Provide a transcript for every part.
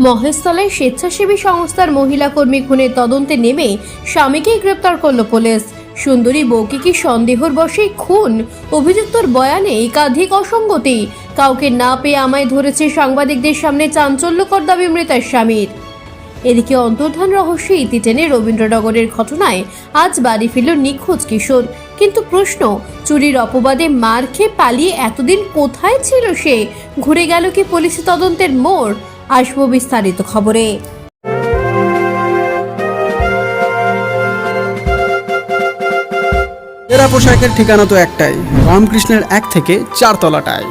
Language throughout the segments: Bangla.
মহেশতলায় স্বেচ্ছাসেবী সংস্থার মহিলা কর্মী খুনের তদন্তে নেমে স্বামীকেই গ্রেপ্তার করল পুলিশ। সুন্দরী বউকে কি সন্দেহর বশেই খুন। অভিযুক্তর বয়ানে একাধিক অসঙ্গতি। কাউকে না পেয়ে আমায় ধরেছে সাংবাদিকদের সামনে চাঞ্চল্যকর দাবি মৃতার স্বামীর। এদিকে অন্তর্ধান রহস্যে ইতি টেনে রবীন্দ্রনগরের ঘটনায় আজ বাড়ি ফিরল নিখোঁজ কিশোর। কিন্তু প্রশ্ন, চুরির অপবাদে মার খেয়ে পালিয়ে এতদিন কোথায় ছিল সে? ঘুরে গেল কি পুলিশি তদন্তের মোড়? আসব বিস্তারিত খবরে। এরা পোশাকের ঠিকানা তো একটাই রামকৃষ্ণের এক থেকে চারতলাটায়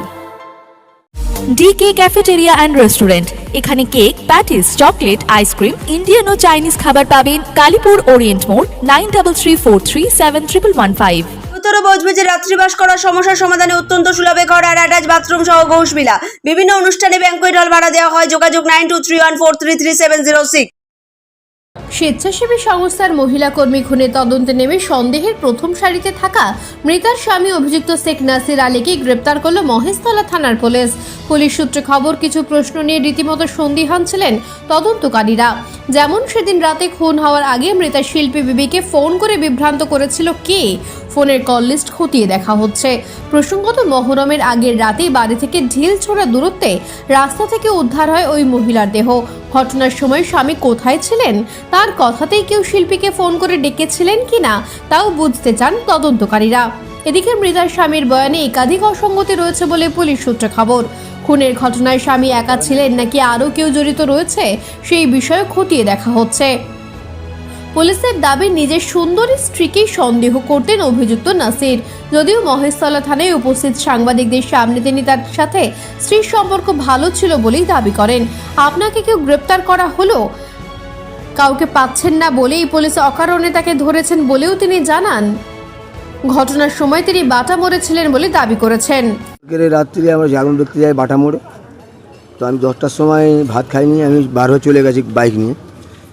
ডিকে ক্যাফেটেরিয়া অ্যান্ড রেস্টুরেন্ট এখানে cake patties chocolate ice cream Indian ও চাইনিজ খাবার পাবেন কালীপুর ওরিয়েন্ট মোড় nine double three four three seven triple one five. উত্তর বজবেজে রাত্রিবাস করার সমস্যার সমাধানে অত্যন্ত সুলভে ঘর আর অ্যাটাচ বাথরুম সহ ঘোষবিলা। বিভিন্ন অনুষ্ঠানে ব্যাংকুয়েট হল ভাড়া দেওয়া হয়, যোগাযোগ nine two three one four three three seven zero six. স্বেচ্ছাসেবী সংস্থার মহিলা কর্মী খুনের তদন্তে নেমে সন্দেহের প্রথম সারিতে থাকা মৃতার স্বামী অভিযুক্ত শেখ নাসির আলীকে গ্রেপ্তার করল মহেশতলা থানার পুলিশ। পুলিশ সূত্রে খবর, কিছু প্রশ্ন নিয়ে রীতিমতো সন্দিহান ছিলেন তদন্তকারীরা। যেমন সেদিন রাতে খুন হওয়ার আগে মৃতা শিল্পী বিবিকে ফোন করে বিভ্রান্ত করেছিল কে? ফোনের কল লিস্ট খতিয়ে দেখা হচ্ছে। প্রসঙ্গত, মহরমের আগের রাতেই বাড়ি থেকে ঢিল ছোড়া দূরত্বে রাস্তা থেকে উদ্ধার হয় ওই মহিলার দেহ। ঘটনার সময় স্বামী কোথায় ছিলেন? তার কথাতেই কেউ শিল্পীকে ফোন করে ডেকেছিলেন কিনা, তাও বুঝতে চান তদন্তকারীরা। এদিকে মৃতার স্বামীর বয়ানে একাধিক অসঙ্গতি রয়েছে বলে পুলিশ সূত্রে খবর। খুনের ঘটনায় স্বামী একা ছিলেন নাকি আরও কেউ জড়িত রয়েছে, সেই বিষয়ে খতিয়ে দেখা হচ্ছে। পুলিশের দাবি, নিজের সুন্দরী স্ত্রীকেই সন্দেহ করতেন অভিযুক্ত নাসির। যদিও মহেশতলা থানায় উপস্থিত সাংবাদিকদের সামনে তিনি তার সাথে স্ত্রীর সম্পর্ক ভালো ছিল বলেই দাবি করেন। আপনাকে কেউ গ্রেপ্তার করা হলো? কাউকে পাচ্ছেন না বলেই পুলিশ অকারণে তাকে ধরেছেন বলেও তিনি জানান। ঘটনার সময় তিনি বাটা মরেছিলেন বলে দাবি করেছেন। রাত্রি আমরা জাগরণ দেখতে যাই বাটা মোড়ে। তো আমি দশটার সময় ভাত খাইনি, আমি বার হয়ে চলে গেছি বাইক নিয়ে।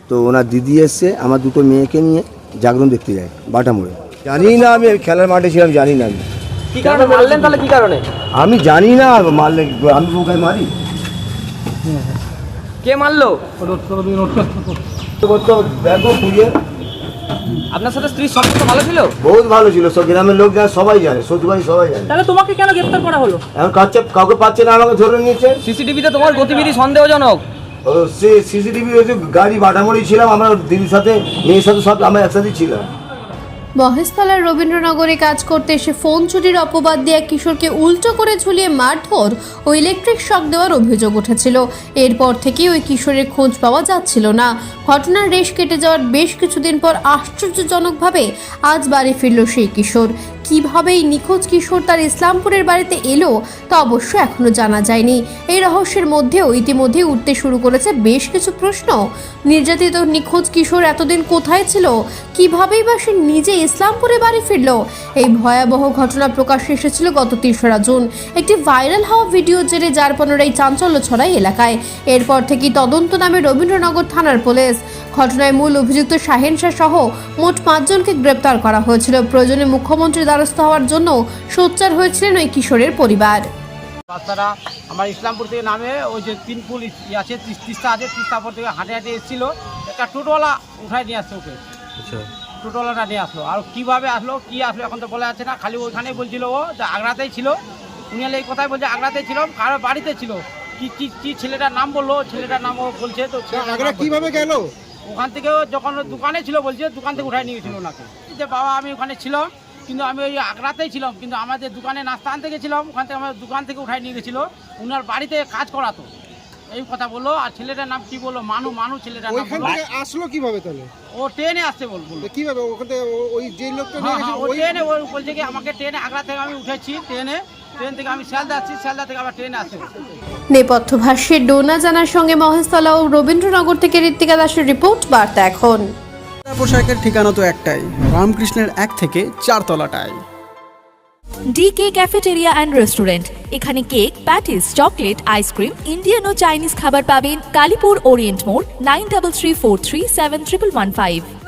তো ওনার দিদি এসছে আমার দুটো মেয়েকে নিয়ে জাগরণ দেখতে যায় বাটা মোড়ে। জানি না আমি খেলার মাঠে ছিলাম জানি না আমি। কি কারণে মারলেন তাহলে কি কারণে? আমি জানি না মারলে আমি ওকে মারি? কে মারলো? আপনার সাথে স্ত্রীর সম্পর্ক ভালো ছিল? বহুত ভালো ছিল সব গ্রামের লোক জানে সবাই জানে সত্যি সবাই জানে। তাহলে তোমাকে কেন গ্রেফতার করা হলো? এখন কাছে কাউকে পাচ্ছে না আমাকে ধরে নিয়েছে। সিসিটিভিতে তোমার গতিবিধি সন্দেহজনক। সে সিসিটিভি গাড়ি বাদামড়ি ছিলাম, আমরা দিদির সাথে, মেয়ের সাথে সব আমরা একসাথে ছিলাম। মহেশতলার রবীন্দ্রনগরে কাজ করতে এসে ফোন চুরির অপবাদ দিয়ে এক কিশোরকে উল্টো করে ঝুলিয়ে মারধর ও ইলেকট্রিক শক দেওয়ার অভিযোগ উঠেছিল। এরপর থেকে ওই কিশোরের খোঁজ পাওয়া যাচ্ছিল না। ঘটনার রেশ কেটে যাওয়ার বেশ কিছুদিন পর আশ্চর্যজনকভাবে আজ বাড়ি ফিরল সেই কিশোর। কীভাবে এই নিখোঁজ কিশোর তার ইসলামপুরের বাড়িতে এলো তা অবশ্য এখনও জানা যায়নি। এই রহস্যের মধ্যেও ইতিমধ্যে উঠতে শুরু করেছে বেশ কিছু প্রশ্ন। নির্যাতিত নিখোঁজ কিশোর এতদিন কোথায় ছিল? কিভাবেই বা সে নিজে ইসলামপুরে বাড়ি ফিরল? এই ভয়াবহ ঘটনা প্রকাশ্যে এসেছিল গত তেসরা জুন। একটি ভাইরাল হওয়া ভিডিও জেরে যার পুনরায় চাঞ্চল্য ছড়ায় এলাকায়। এরপর থেকেই তদন্ত নামে রবীন্দ্রনগর থানার পুলিশ। ঘটনায় মূল অভিযুক্ত শাহেন শাহ সহ মোট পাঁচজনকে গ্রেপ্তার করা হয়েছিল। প্রয়োজনে মুখ্যমন্ত্রীর দ্বারস্থ হওয়ার জন্য সোচ্চার হয়েছিলেন ওই কিশোরের পরিবার। বাচ্চারা আমার ইসলামপুর থেকে নামে ওই যে তিন ফুল ই আছে তিস্তা আছে তিস্তাপুর থেকে হাঁটে হাঁটে এসেছিল। একটা টোটোওয়ালা উঠায় নিয়ে আসছে ওকে। টোটোওয়ালাটা নিয়ে আসলো। আর কীভাবে আসলো কি আসলো এখন তো বলা যাচ্ছে না। খালি ওইখানেই বলছিল ও যে আগ্রাতেই ছিল। উনি হলে এই কথাই বলছে আগ্রাতেই ছিল কারও বাড়িতে ছিল। কি কি কি ছেলেটার নাম বলল? ছেলেটার নাম বলছে তো আগ্রা কীভাবে গেল? ওখান থেকে যখন দোকানে ছিল বলছে দোকান থেকে উঠায় নিয়ে গেছিল ওনাকে। যে বাবা আমি ওখানে ছিলাম কিন্তু আমি ওই আগ্রাতেই ছিলাম কিন্তু আমাদের দোকানে নাস্তা আনতে গেছিলাম ওখান থেকে আমার দোকান থেকে উঠায় নিয়ে গেছিল। ওনার বাড়িতে কাজ করাতো। এই কথা বলল আর ছেলেটার নাম কি বলল? মানু মানু ছেলেটার নাম ওইখান থেকে আসলো কীভাবে তাহলে? ও ট্রেনে আসতে বল বলল। কীভাবে? ওখান থেকে ওই যে লোকটা নিয়ে হ্যাঁ হ্যাঁ গেছে ওই ট্রেনে ও বলছে কি আমাকে ট্রেনে আগ্রা থেকে আমি উঠেছি ট্রেনে। ট্রেন থেকে আমি শিয়ালদা আসছি শিয়ালদা থেকে আবার ট্রেনে আসতে। নেপথ্য ভাষ্যে ডোনা জানার সঙ্গে মহেশতলা ও রবীন্দ্রনগর থেকে ঋত্বিকা দাসের রিপোর্ট বার্তা এখন। পোশাকের ঠিকানা তো একটাই রামকৃষ্ণের এক থেকে চারতলাটায় ডিকে ক্যাফেটেরিয়া অ্যান্ড রেস্টুরেন্ট এখানে cake patties chocolate ice cream Indian ও চাইনিজ খাবার পাবেন কালীপুর ওরিয়েন্ট মোড় nine double three four three seven triple one five.